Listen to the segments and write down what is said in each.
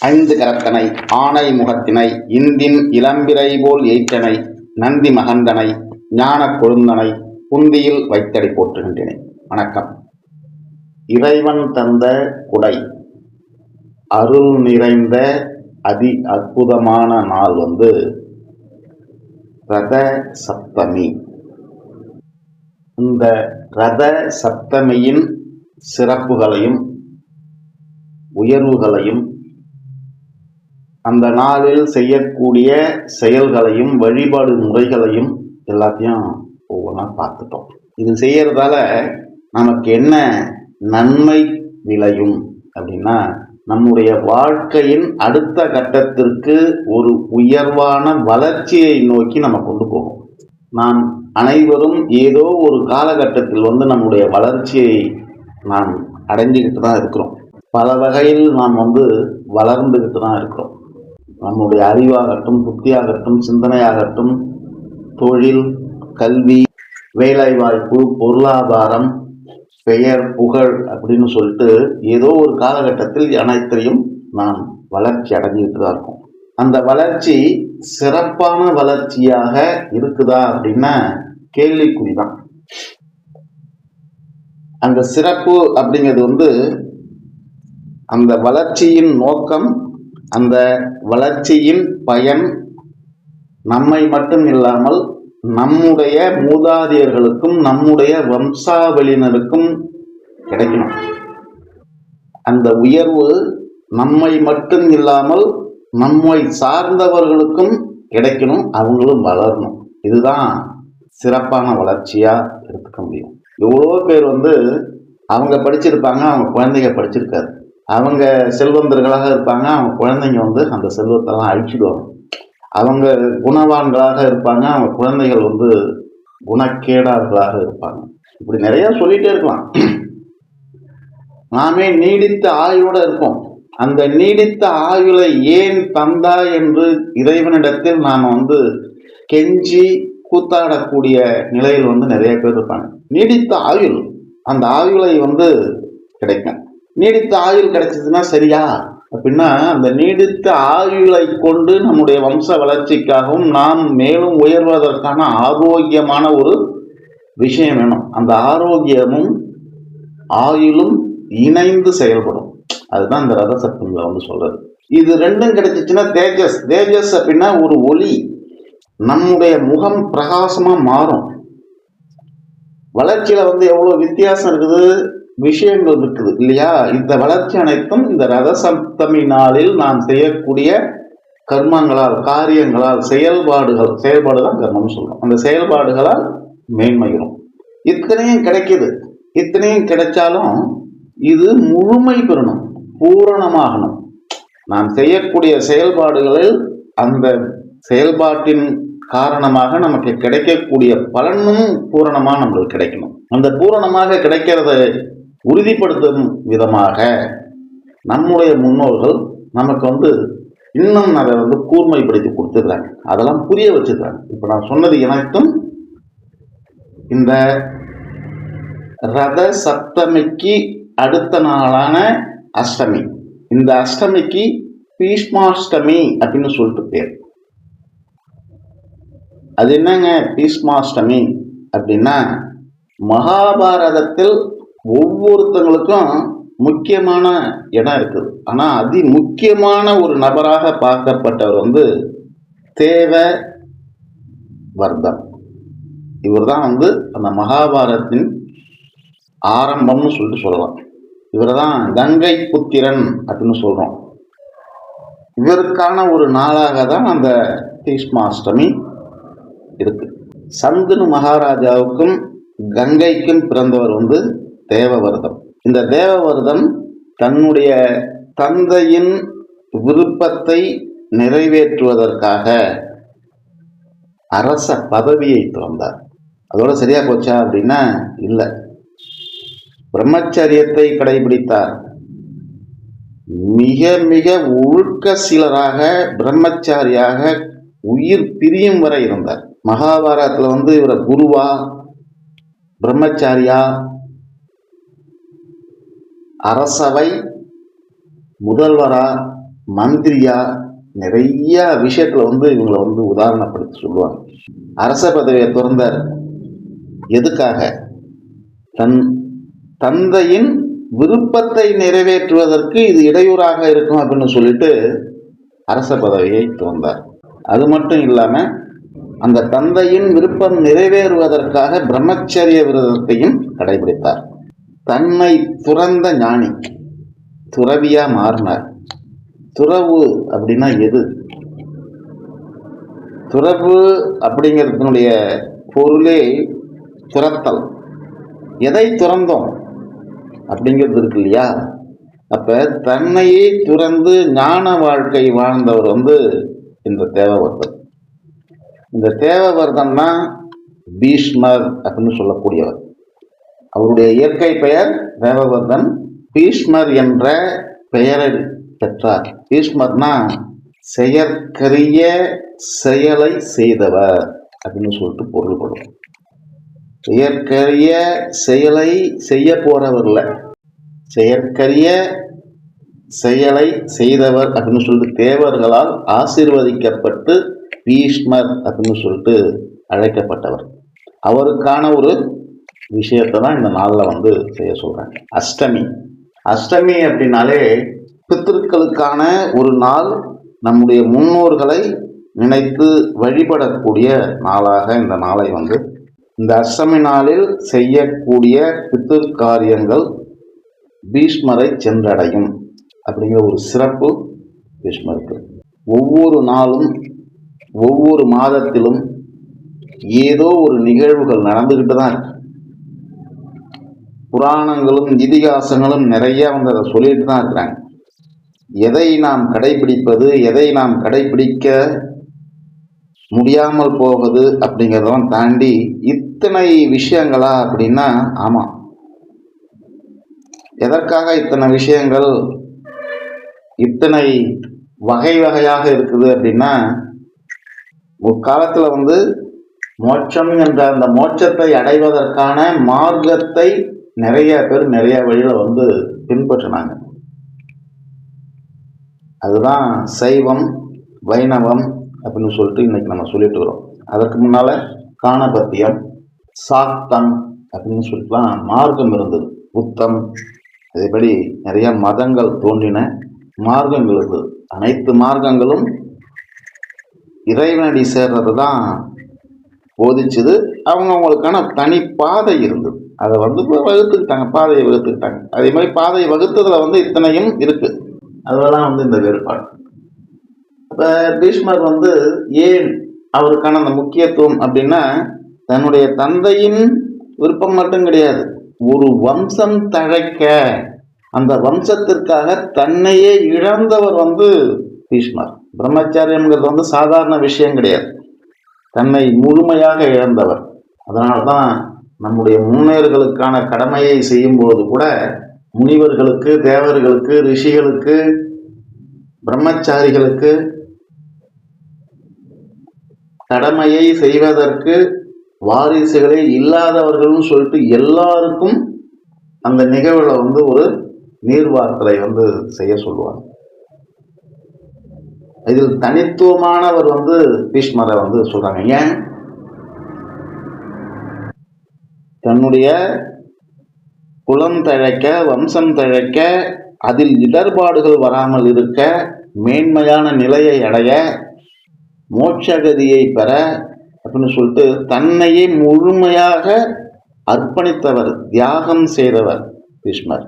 ஐந்து கரத்தனை ஆனை முகத்தினை இந்தின் இளம்பிறை போல் எய்த்தனை நந்தி மகந்தனை ஞான கொழுந்தனை புந்தியில் வைத்தடி போற்றுகின்றேன். வணக்கம். இறைவன் தந்த குடை அருள் நிறைந்த அதி அற்புதமான நாள் வந்து ரத சப்தமி. இந்த ரத சப்தமியின் சிறப்புகளையும் உயர்வுகளையும் அந்த நாளில் செய்யக்கூடிய செயல்களையும் வழிபாடு முறைகளையும் எல்லாத்தையும் ஒவ்வொன்றா பார்த்துட்டோம். இது செய்யறதால நமக்கு என்ன நன்மை விளையும் அப்படின்னா நம்முடைய வாழ்க்கையின் அடுத்த கட்டத்திற்கு ஒரு உயர்வான வளர்ச்சியை நோக்கி நம்ம கொண்டு போகும். நாம் அனைவரும் ஏதோ ஒரு காலகட்டத்தில் வந்து நம்முடைய வளர்ச்சியை நாம் அடைஞ்சுக்கிட்டு தான் இருக்கிறோம். பல வகையில் நாம் வந்து வளர்ந்துக்கிட்டு தான் இருக்கிறோம். நம்முடைய அறிவாகட்டும் புத்தியாகட்டும் சிந்தனையாகட்டும் தொழில் கல்வி வேலைவாய்ப்பு பொருளாதாரம் பெயர் புகழ் அப்படின்னு சொல்லிட்டு ஏதோ ஒரு காலகட்டத்தில் அனைத்தையும் நாம் வளர்ச்சி அடைஞ்சிட்டு தான் இருக்கோம். அந்த வளர்ச்சி சிறப்பான வளர்ச்சியாக இருக்குதா அப்படின்னா கேள்விக்குறிதான் அந்த சிறப்பு அப்படிங்கிறது வந்து அந்த வளர்ச்சியின் நோக்கம் அந்த வளர்ச்சியின் பயன் நம்மை மட்டும் இல்லாமல் நம்முடைய மூதாதையர்களுக்கும் நம்முடைய வம்சாவளியினருக்கும் கிடைக்கணும். அந்த உயர்வு நம்மை மட்டும் இல்லாமல் நம்மை சார்ந்தவர்களுக்கும் கிடைக்கணும் அவங்களும் வளரணும். இதுதான் சிறப்பான வளர்ச்சியாக எடுத்துக்க முடியும். எவ்வளோ பேர் வந்து அவங்க படிச்சிருப்பாங்க அவங்க குழந்தைங்க படிச்சிருக்காரு அவங்க செல்வந்தர்களாக இருப்பாங்க அவங்க குழந்தைங்க வந்து அந்த செல்வத்தெல்லாம் அழிச்சிடுவாங்க. அவங்க குணவான்களாக இருப்பாங்க அவங்க குழந்தைகள் வந்து குணக்கேடார்களாக இருப்பாங்க. இப்படி நிறைய சொல்லிட்டே இருக்கலாம். நாமே நீடித்த ஆயுளோட இருப்போம். அந்த நீடித்த ஆயுளை ஏன் தந்தா என்று இறைவனிடத்தில் நாம் வந்து கெஞ்சி கூத்தாடக்கூடிய நிலையில் வந்து நிறைய பேர் இருப்பாங்க. நீடித்த ஆயுள் அந்த ஆயுளை வந்து கிடைக்கும். நீடித்த ஆயுள் கிடைச்சதுன்னா சரியா? அப்படின்னா அந்த நீடித்த ஆயுளை கொண்டு நம்முடைய வம்ச வளர்ச்சிக்காகவும் நாம் மேலும் உயர்வதற்கான ஆரோக்கியமான ஒரு விஷயம் வேணும். அந்த ஆரோக்கியமும் ஆயுளும் இணைந்து செயல்படும். அதுதான் இந்த ரத சக்திங்களை வந்து சொல்றது இது ரெண்டும் கிடைச்சிச்சுன்னா தேஜஸ். தேஜஸ் அப்படின்னா ஒரு ஒளி. நம்முடைய முகம் பிரகாசமா மாறும். வளர்ச்சியில வந்து எவ்வளவு வித்தியாசம் இருக்குது? விஷயங்கள் இருக்குது இல்லையா? இந்த வளர்ச்சி அனைத்தும் இந்த ரத சப்தமி நாளில் நாம் செய்யக்கூடிய கர்மங்களால் காரியங்களால் செயல்பாடுகள் செயல்பாடு தான் கர்மம் சொல்றோம். அந்த செயல்பாடுகளால் மேன்மையிடும் இத்தனையும் கிடைக்கிது. இத்தனையும் கிடைச்சாலும் இது முழுமை பெறணும் பூரணமாகணும். நாம் செய்யக்கூடிய செயல்பாடுகளில் அந்த செயல்பாட்டின் காரணமாக நமக்கு கிடைக்கக்கூடிய பலனும் பூரணமாக நம்மளுக்கு கிடைக்கணும். அந்த பூரணமாக கிடைக்கிறத உறுதிப்படுத்தும் விதமாக நம்முடைய முன்னோர்கள் நமக்கு வந்து இன்னும் அதை வந்து கூர்மைப்படுத்தி கொடுத்துருக்காங்க அதெல்லாம் புரிய வச்சுக்கிறாங்க இப்போ நான் சொன்னது எனக்கும் இந்த ரத சப்தமிக்கு அடுத்த நாளான அஷ்டமி. இந்த அஷ்டமிக்கு பீஷ்மாஷ்டமி அப்படின்னு சொல்லிட்டு பேர். அது என்னங்க பீஷ்மாஷ்டமி அப்படின்னா மகாபாரதத்தில் ஒவ்வொருத்தங்களுக்கும் முக்கியமான இடம் இருக்குது. ஆனால் அதி முக்கியமான ஒரு நபராக பார்க்கப்பட்டவர் வந்து தேவ வர்தம் இவர் தான் வந்து அந்த மகாபாரதத்தின் ஆரம்பம்னு சொல்லிட்டு சொல்லலாம். இவர் தான் கங்கை புத்திரன் அப்படின்னு சொல்கிறோம் இவருக்கான ஒரு நாளாக தான் அந்த தீஷ்மாஷ்டமி இருக்கு. சந்தனு மகாராஜாவுக்கும் கங்கைக்கும் பிறந்தவர் வந்து தேவவரதம். இந்த தேவவர்தம் தன்னுடைய தந்தையின் விருப்பத்தை நிறைவேற்றுவதற்காக அரச பதவியை துறந்தார். அதோட சரியா போச்சா அப்படின்னா இல்லை. பிரம்மச்சரியத்தை கடைபிடித்தார். மிக மிக ஒழுக்க சிலராக பிரம்மச்சாரியாக உயிர் பிரியும் வரை இருந்தார். மகாபாரதத்தில் வந்து இவரை குருவா பிரம்மச்சாரியா அரசவை முதல்வரா மந்திரியா நிறைய விஷயத்தில் வந்து இவங்களை வந்து உதாரணப்படுத்தி சொல்லுவாங்க. அரச பதவியை துறந்தார். எதுக்காக? தன் தந்தையின் விருப்பத்தை நிறைவேற்றுவதற்கு இது இடையூறாக இருக்கும் அப்படின்னு சொல்லிட்டு அரச பதவியை துறந்தார். அது மட்டும் இல்லாமல் அந்த தந்தையின் விருப்பம் நிறைவேறுவதற்காக பிரம்மச்சரிய விரதத்தையும் கடைபிடித்தார். தன்னை துறந்த ஞானி துறவியா மாறினார். துறவு அப்படின்னா எது? துறவு அப்படிங்கிறதுனுடைய பொருளே துரத்தல் எதை துறந்தோம்? அப்படிங்கிறது இருக்கு இல்லையா? அப்ப தன்னையே துறந்து ஞான வாழ்க்கை வாழ்ந்தவர் வந்து இந்த தேவவர்தன். இந்த தேவவர்தன் தான் பீஷ்மர் அப்படின்னு சொல்லக்கூடியவர். அவருடைய இயற்கை பெயர் தேவவர்தன். பீஷ்மர் என்ற பெயரை பெற்றார். பீஷ்மர்னா செயற்கரிய செயலை செய்தவர் அப்படின்னு சொல்லிட்டு பொருள்படும். செயற்கரிய செயலை செய்ய போறவர்ல செயற்கரிய செயலை செய்தவர் அப்படின்னு சொல்லிட்டு தேவர்களால் ஆசீர்வதிக்கப்பட்டு பீஷ்மர் அப்படின்னு சொல்லிட்டு அழைக்கப்பட்டவர். அவருக்கான ஒரு விஷயத்தை தான் இந்த நாளில் வந்து செய்ய சொல்கிறேன் அஷ்டமி. அஷ்டமி அப்படின்னாலே பித்திருக்களுக்கான ஒரு நாள் நம்முடைய முன்னோர்களை நினைத்து வழிபடக்கூடிய நாளாக இந்த நாளை வந்து இந்த அஷ்டமி நாளில் செய்யக்கூடிய பித்திருக்காரியங்கள் பீஷ்மரை சென்றடையும் அப்படிங்கிற ஒரு சிறப்பு பீஷ்மருக்கு. ஒவ்வொரு நாளும் ஒவ்வொரு மாதத்திலும் ஏதோ ஒரு நிகழ்வுகள் நடந்துக்கிட்டு தான் இருக்கு. புராணங்களும் இதிகாசங்களும் நிறைய வந்து அதை சொல்லிட்டு தான் இருக்கிறாங்க. எதை நாம் கடைபிடிப்பது எதை நாம் கடைபிடிக்க முடியாமல் போவது அப்படிங்கிறதெல்லாம் தாண்டி இத்தனை விஷயங்களா அப்படின்னா ஆமாம் எதற்காக இத்தனை விஷயங்கள் இத்தனை வகை வகையாக இருக்குது அப்படின்னா ஒரு காலத்தில் வந்து மோட்சம் என்ற அந்த மோட்சத்தை அடைவதற்கான மார்க்கத்தை நிறைய பேர் நிறைய வழியில் வந்து பின்பற்றினாங்க. அதுதான் சைவம் வைணவம் அப்படின்னு சொல்லிட்டு இன்னைக்கு நம்ம சொல்லிட்டு வரோம் அதற்கு முன்னால காணபத்தியம் சாக்தம் அப்படின்னு சொல்லிட்டுலாம் மார்க்கம் இருந்தது. புத்தம் அதேபடி நிறைய மதங்கள் தோன்றின மார்க்கங்கள் இருந்தது. அனைத்து மார்க்கங்களும் இறைவனடி சேர்றது தான் போதிச்சது அவங்க அவங்களுக்கான தனி பாதை இருந்தது. அதை வந்து வகுத்துக்கிட்டாங்க பாதையை வகுத்துக்கிட்டாங்க. அதே மாதிரி பாதையை வகுத்ததில் வந்து இத்தனையும் இருக்கு. அதெல்லாம் வந்து இந்த வேறுபாடு. இப்போ பீஷ்மர் வந்து ஏன் அவருக்கான அந்த முக்கியத்துவம் அப்படின்னா தன்னுடைய தந்தையின் விருப்பம் மட்டும் கிடையாது. ஒரு வம்சம் தழைக்க அந்த வம்சத்திற்காக தன்னையே இழந்தவர் வந்து பீஷ்மர். பிரம்மச்சாரியம்ங்கிறது வந்து சாதாரண விஷயம் கிடையாது. தன்னை முழுமையாக இழந்தவர். அதனால தான் நம்முடைய முன்னேர்களுக்கான கடமையை செய்யும்போது கூட முனிவர்களுக்கு தேவர்களுக்கு ரிஷிகளுக்கு பிரம்மச்சாரிகளுக்கு கடமையை செய்வதற்கு வாரிசுகளே இல்லாதவர்கள்னு சொல்லிட்டு எல்லாருக்கும் அந்த நிகழ்வில் வந்து ஒரு நீர்வார்த்தலை வந்து செய்ய சொல்லுவாங்க. இதில் தனித்துவமானவர் வந்து பீஷ்மரை வந்து சொல்றாங்க. ஏன்? தன்னுடைய குலம் தழைக்க வம்சம் தழைக்க அதில் இடர்பாடுகள் வராமல் இருக்க மேன்மையான நிலையை அடைய மோட்சகதியை பெற அப்படின்னு சொல்லிட்டு தன்னையே முழுமையாக அர்ப்பணித்தவர் தியாகம் செய்தவர் பீஷ்மர்.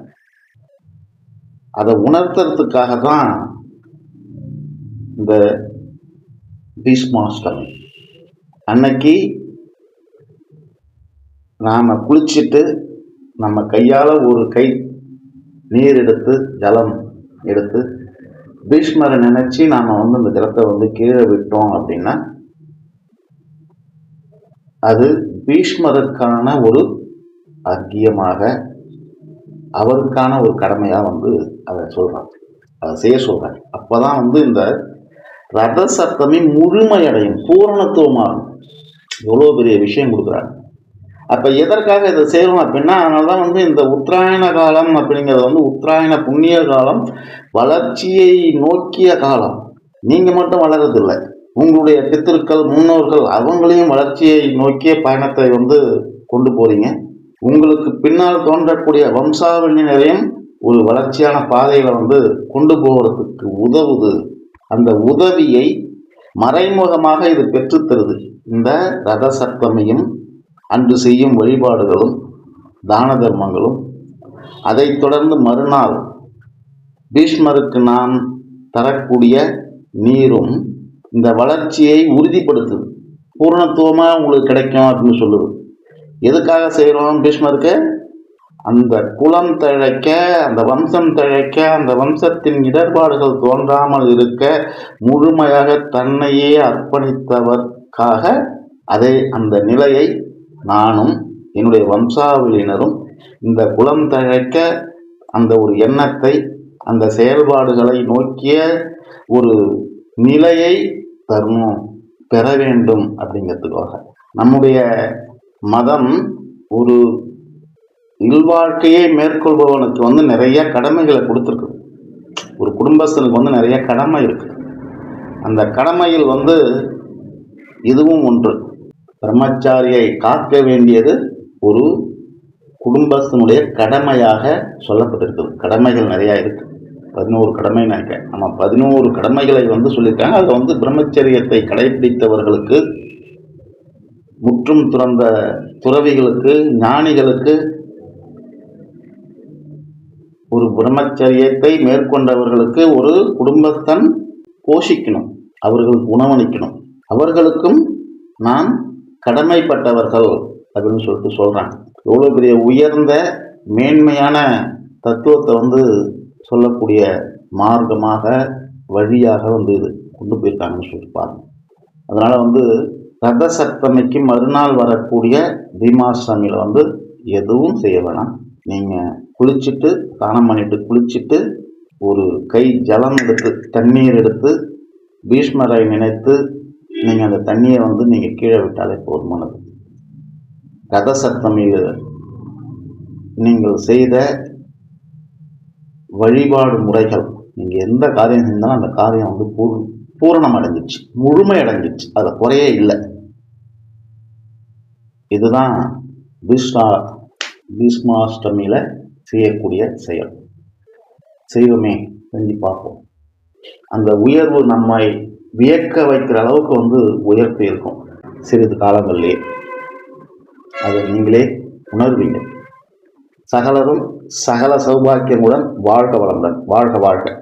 அதை உணர்த்துறதுக்காக தான் இந்த பீஷ்மாஷ்டமி அன்னைக்கு நாம் குளிச்சுட்டு நம்ம கையால் ஒரு கை நீர் எடுத்து ஜலம் எடுத்து பீஷ்மரை நினச்சி நாம் வந்து இந்த ஜலத்தை வந்து கீழே விட்டோம் அப்படின்னா அது பீஷ்மருக்கான ஒரு அர்க்கியமாக அவருக்கான ஒரு கடமையாக வந்து அதை சொல்கிறாங்க அதை செய்ய சொல்கிறாங்க அப்போ தான் வந்து இந்த ரத சப்தமி முழுமையடையும் பூரணத்துவமாகும். எவ்வளோ பெரிய விஷயம் கொடுக்குறாங்க அப்போ எதற்காக இதை செய்கிறோம் அப்படின்னா அதனாலதான் வந்து இந்த உத்தராயண காலம் அப்படிங்கிறது வந்து உத்தராயண புண்ணிய காலம் வளர்ச்சியை நோக்கிய காலம். நீங்கள் மட்டும் வளர்கிறதில்லை உங்களுடைய பித்திருக்கள் முன்னோர்கள் அவங்களையும் வளர்ச்சியை நோக்கிய பயணத்தை வந்து கொண்டு போகிறீங்க உங்களுக்கு பின்னால் தோன்றக்கூடிய வம்சாவளியினரையும் ஒரு வளர்ச்சியான பாதையில் வந்து கொண்டு போகிறதுக்கு உதவுது. அந்த உதவியை மறைமுகமாக இது பெற்றுத்தருது இந்த ரத சப்தமியும் அன்று செய்யும் வழிபாடுகளும் தான தர்மங்களும் அதைத் தொடர்ந்து மறுநாள் பீஷ்மருக்கு நான் தரக்கூடிய நீரும் இந்த வளர்ச்சியை உறுதிப்படுத்துது. பூர்ணத்துவமாக உங்களுக்கு கிடைக்கும் அப்படின்னு சொல்லுது. எதுக்காக செய்கிறோம் பீஷ்மருக்கு? அந்த குலம் தழைக்க அந்த வம்சம் தழைக்க அந்த வம்சத்தின் இடர்பாடுகள் தோன்றாமல் இருக்க முழுமையாக தன்னையே அர்ப்பணித்தவர்க்காக அதை அந்த நிலையை நானும் என்னுடைய வம்சாவளியினரும் இந்த குலம் தழைக்க அந்த ஒரு எண்ணத்தை அந்த செயல்பாடுகளை நோக்கிய ஒரு நிலையை தரணும் பெற வேண்டும் அப்படிங்கிறதுக்காக. நம்முடைய மதம் ஒரு இல்வாழ்க்கையை மேற்கொள்பவனுக்கு வந்து நிறைய கடமைகளை கொடுத்துருக்கு. ஒரு குடும்பஸ்தனுக்கு வந்து நிறைய கடமை இருக்குது அந்த கடமையில் வந்து இதுவும் ஒன்று. பிரம்மச்சாரியை காக்க வேண்டியது ஒரு குடும்பத்தினுடைய கடமையாக சொல்லப்பட்டிருக்குது. கடமைகள் நிறையா இருக்குது பதினோரு கடமை நினைக்கிறேன். நம்ம பதினோரு கடமைகளை வந்து சொல்லியிருக்காங்க. அதில் வந்து பிரம்மச்சரியத்தை கடைபிடித்தவர்களுக்கு முற்றும் துறந்த துறவிகளுக்கு ஞானிகளுக்கு ஒரு பிரம்மச்சரியத்தை மேற்கொண்டவர்களுக்கு ஒரு குடும்பத்தன் போஷிக்கணும் அவர்களுக்கு உணவளிக்கணும். அவர்களுக்கும் நான் கடமைப்பட்டவர்கள் அப்படின்னு சொல்லிட்டு சொல்கிறாங்க எவ்வளோ பெரிய உயர்ந்த மேன்மையான தத்துவத்தை வந்து சொல்லக்கூடிய மார்க்கமாக வழியாக வந்து இது கொண்டு போயிருக்காங்கன்னு சொல்லிட்டு பாருங்க. அதனால் வந்து ரத சப்தமிக்கு மறுநாள் வரக்கூடிய பீமாஷ்டமியில் வந்து எதுவும் செய்ய வேணாம். நீங்கள் குளிச்சுட்டு தானம் பண்ணிட்டு குளிச்சுட்டு ஒரு கை ஜலம் எடுத்து தண்ணீர் எடுத்து பீஷ்மரை நினைத்து நீங்கள் அந்த தண்ணியை வந்து நீங்கள் கீழே விட்டாலே போதுமானது. ரத சப்தமியில் நீங்கள் செய்த வழிபாடு முறைகள் நீங்கள் எந்த காரியம் செஞ்சாலும் அந்த காரியம் வந்து பூர் பூரணம் அடைஞ்சிச்சு முழுமை அடைஞ்சிச்சு அதை குறையே இல்லை. இதுதான் பீஷ்மா பீஷ்மாஷ்டமியில் செய்யக்கூடிய செயல். செய்வோமே செஞ்சு பார்ப்போம். அந்த உயர்வு நம்மை வியக்க வைக்கிற அளவுக்கு வந்து உயர்த்தி இருக்கும் சிறிது காலங்களிலே. அதை நீங்களே உணர்வீங்க. சகலரும் சகல சௌபாக்கியங்களுடன் வாழ்க வளமுடன் வாழ்க வாழ்க.